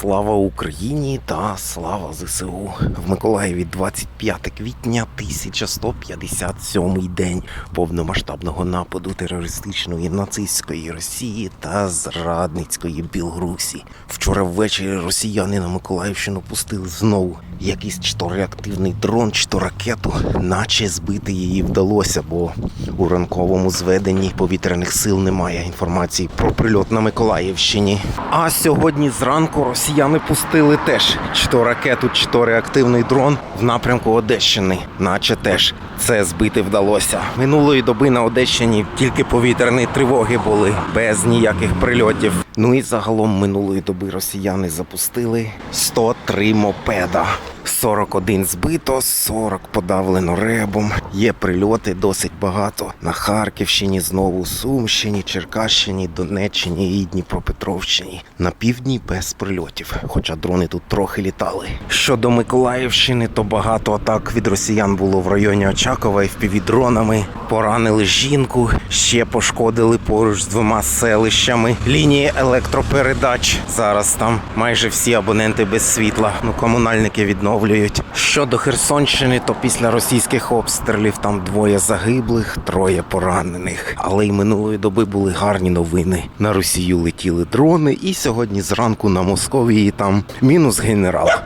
Слава Україні та слава ЗСУ в Миколаєві 25 квітня 1157 день повномасштабного нападу терористичної нацистської Росії та зрадницької Білорусі. Вчора ввечері росіяни на Миколаївщину пустили знову якийсь чи то реактивний дрон, чи то ракету, наче збити її вдалося, бо у ранковому зведенні повітряних сил немає інформації про прильот на Миколаївщині. А сьогодні зранку росіяни пустили теж чи то ракету, чи то реактивний дрон в напрямку Одещини, наче теж це збити вдалося. Минулої доби на Одещині тільки повітряні тривоги були без ніяких прильотів. Ну і загалом минулої доби росіяни запустили 103 мопеда. 41 збито, 40 подавлено ребом. Є прильоти досить багато на Харківщині, знову Сумщині, Черкащині, Донеччині і Дніпропетровщині. На півдні без прильотів, хоча дрони тут трохи літали. Щодо Миколаївщини, то багато атак від росіян було в районі Очакова і впівдронами. Поранили жінку, ще пошкодили поруч з двома селищами лінії електропередач. Зараз там майже всі абоненти без світла. Ну комунальники відновлюють. Щодо Херсонщини, то після російських обстрілів там двоє загиблих, троє поранених. Але й минулої доби були гарні новини. На Росію летіли дрони, і сьогодні зранку на Московії там мінус генерал.